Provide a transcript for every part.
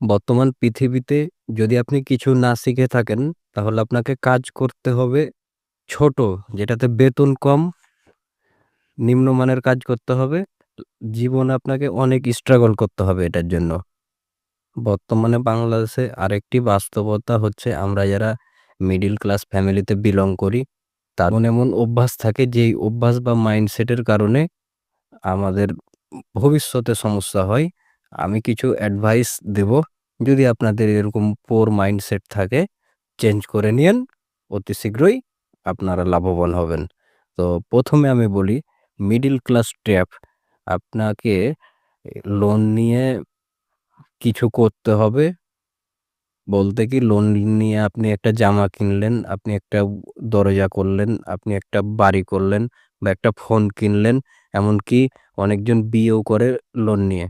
বর্তমান পৃথিবীতে যদি আপনি কিছু না শিখে থাকেন, তাহলে আপনাকে কাজ করতে হবে ছোট, যেটাতে বেতন কম, নিম্নমানের কাজ করতে হবে। জীবনে আপনাকে অনেক স্ট্রাগল করতে হবে এটার জন্য। বর্তমানে বাংলাদেশে আরেকটি বাস্তবতা হচ্ছে আমরা যারা মিডিল ক্লাস ফ্যামিলিতে বিলং করি, তার এমন অভ্যাস থাকে যেই অভ্যাস বা মাইন্ডসেটের কারণে আমাদের ভবিষ্যতে সমস্যা হয়। আমি কিছু অ্যাডভাইস দেব। যদি আপনাদের এরকম পোর মাইন্ডসেট থাকে, চেঞ্জ করে নিয়েন। অতি শীঘ্রই আপনারা লাভবান হবেন। তো প্রথমে আমি বলি মিডিল ক্লাস ট্র্যাপ। আপনাকে লোন নিয়ে কিছু করতে হবে। বলতে কি লোন নিয়ে আপনি একটা জামা কিনলেন, আপনি একটা দরজা করলেন, আপনি একটা বাড়ি করলেন বা একটা ফোন কিনলেন। এমনকি অনেকজন বিয়েও করে লোন নিয়ে।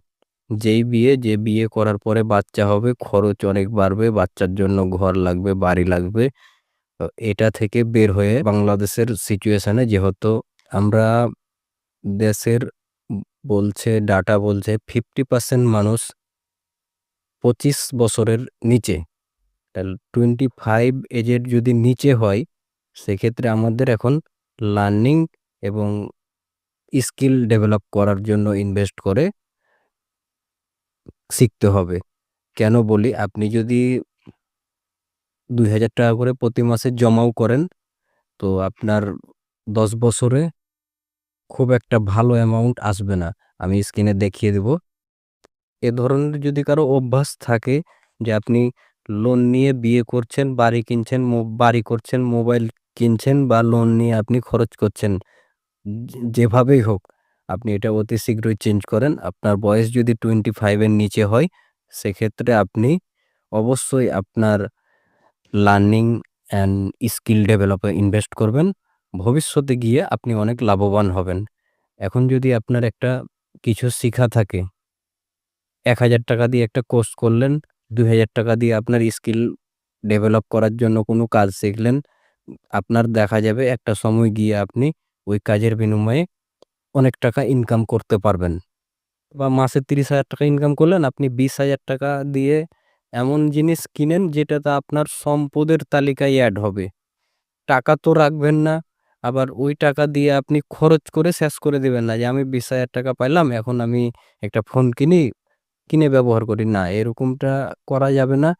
যেই বিয়ে, যে বিয়ে করার পরে বাচ্চা হবে, খরচ অনেক বাড়বে, বাচ্চার জন্য ঘর লাগবে, বাড়ি লাগবে। তো এটা থেকে বের হয়ে বাংলাদেশের সিচুয়েশনে যেহেতু আমরা দেশের বলছে ডাটা বলছে 50% মানুষ 25 বছরের নিচে। তাহলে 25 এজের যদি নিচে হয়, সেক্ষেত্রে আমাদের এখন লার্নিং এবং স্কিল ডেভেলপ করার জন্য ইনভেস্ট করে শিখতে হবে। কেন বলি? আপনি যদি ৳২,০০০ করে প্রতি মাসে জমাও করেন, তো আপনার 10 বছরে খুব একটা ভালো অ্যামাউন্ট আসবে না। আমি স্ক্রিনে দেখিয়ে দিব। এ ধরনের যদি কারও অভ্যাস থাকে যে আপনি লোন নিয়ে বিয়ে করছেন, বাড়ি কিনছেন, মো বাড়ি করছেন, মোবাইল কিনছেন বা লোন নিয়ে আপনি খরচ করছেন। যেভাবেই হোক, আপনি এটা অতি শীঘ্রই চেঞ্জ করেন। আপনার বয়স যদি টোয়েন্টি ফাইভের নিচে হয়, সেক্ষেত্রে আপনি অবশ্যই আপনার লার্নিং অ্যান্ড স্কিল ডেভেলপে ইনভেস্ট করবেন। ভবিষ্যতে গিয়ে আপনি অনেক লাভবান হবেন। এখন যদি আপনার একটা কিছু শিখা থাকে ৳১,০০০ দিয়ে একটা কোর্স করলেন, ৳২,০০০ দিয়ে আপনার স্কিল ডেভেলপ করার জন্য কোনো কাজ শিখলেন। আপনার দেখা যাবে একটা সময় গিয়ে আপনি ওই কাজের বিনিময়ে অনেক টাকা ইনকাম করতে পারবেন। বা মাসে ৳৩০,০০০ ইনকাম করলেন, আপনি ৳২০,০০০ দিয়ে এমন জিনিস কিনেন যেটাতে আপনার সম্পদের তালিকায় অ্যাড হবে। টাকা তো রাখবেন না, আবার ওই টাকা দিয়ে আপনি খরচ করে শেষ করে দেবেন না যে আমি ৳২০,০০০ পাইলাম, এখন আমি একটা ফোন কিনি, কিনে ব্যবহার করি। না, এরকমটা করা যাবে না।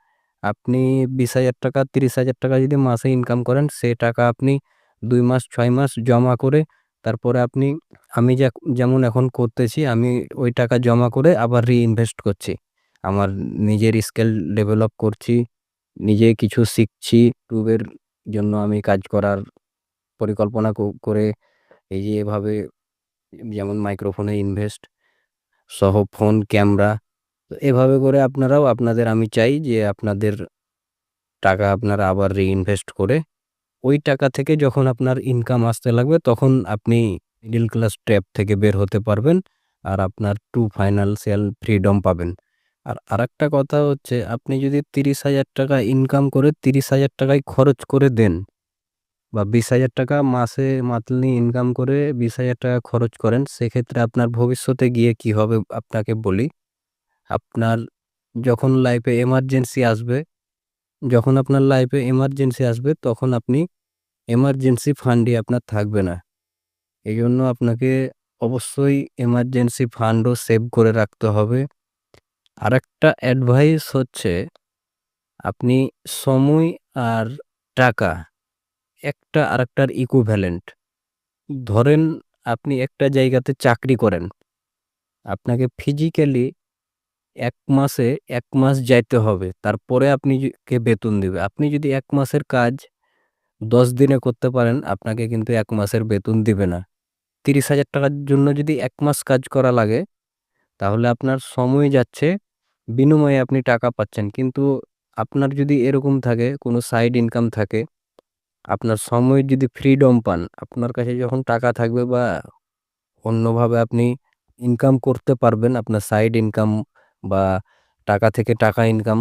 আপনি ৳২০,০০০, ৳৩০,০০০ যদি মাসে ইনকাম করেন, সে টাকা আপনি দুই মাস, ছয় মাস জমা করে তারপরে আপনি আমি যা যেমন এখন করতেছি, আমি ওই টাকা জমা করে আবার রি-ইনভেস্ট করছি। আমার নিজের স্কেল ডেভেলপ করছি, নিজে কিছু শিখছি। এর জন্য আমি কাজ করার পরিকল্পনা করে এই যে এভাবে যেমন মাইক্রোফোনে ইনভেস্ট সহ ফোন, ক্যামেরা। এভাবে করে আপনারাও আপনাদের আমি চাই যে আপনাদের টাকা আপনারা আবার রি-ইনভেস্ট করে ওই টাকা থেকে যখন আপনার ইনকাম আসতে লাগবে, তখন আপনি মিডিল ক্লাস ট্র্যাপ থেকে বের হতে পারবেন। আর আপনার টু ফাইন্যান্সিয়াল ফ্রিডম পাবেন। আর আরেকটা কথা হচ্ছে আপনি যদি ৳৩০,০০০ ইনকাম করে ৳৩০,০০০ ই খরচ করে দেন বা ৳২০,০০০ মাসে মান্থলি ইনকাম করে ৳২০,০০০ খরচ করেন, সেক্ষেত্রে আপনার ভবিষ্যতে গিয়ে কি হবে আপনাকে বলি। আপনার যখন লাইফে এমার্জেন্সি আসবে যখন আপনার লাইফে এমার্জেন্সি আসবে, তখন আপনি এমার্জেন্সি ফান্ডই আপনার থাকবে না। এই জন্য আপনাকে অবশ্যই এমার্জেন্সি ফান্ডও সেভ করে রাখতে হবে। আরেকটা অ্যাডভাইস হচ্ছে, আপনি সময় আর টাকা, একটা আর আরেকটার ইকুইভ্যালেন্ট। ধরেন আপনি একটা জায়গাতে চাকরি করেন। আপনাকে ফিজিক্যালি এক মাসে এক মাস যাইতে হবে। তারপরে আপনি কে বেতন দেবে আপনি যদি এক মাসের কাজ 10 দিনে করতে পারেন, আপনাকে কিন্তু এক মাসের বেতন দিবে না। ৳৩০,০০০ জন্য যদি এক মাস কাজ করা লাগে, তাহলে আপনার সময় যাচ্ছে, বিনিময়ে আপনি টাকা পাচ্ছেন। কিন্তু আপনার যদি এরকম থাকে, কোনো সাইড ইনকাম থাকে, আপনার সময় যদি ফ্রিডম পান, আপনার কাছে যখন টাকা থাকবে বা অন্যভাবে আপনি ইনকাম করতে পারবেন, আপনার সাইড ইনকাম বা টাকা থেকে টাকা ইনকাম,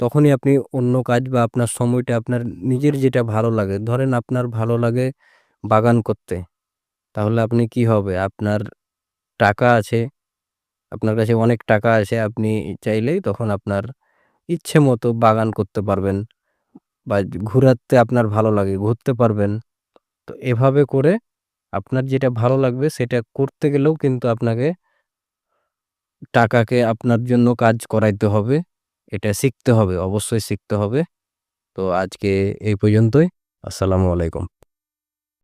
তখনই আপনি অন্য কাজ বা আপনার সময়টা আপনার নিজের যেটা ভালো লাগে, ধরেন আপনার ভালো লাগে বাগান করতে। তাহলে আপনি কি হবে? আপনার টাকা আছে, আপনার কাছে অনেক টাকা আছে, আপনি চাইলেই তখন আপনার ইচ্ছে মতো বাগান করতে পারবেন বা ঘুরাতে আপনার ভালো লাগে, ঘুরতে পারবেন। তো এভাবে করে আপনার যেটা ভালো লাগবে সেটা করতে গেলেও কিন্তু আপনাকে টাকাকে আপনার জন্য কাজ করাইতে হবে। এটা শিখতে হবে অবশ্যই শিখতে হবে। তো আজকে এই পর্যন্তই। আসসালামু আলাইকুম।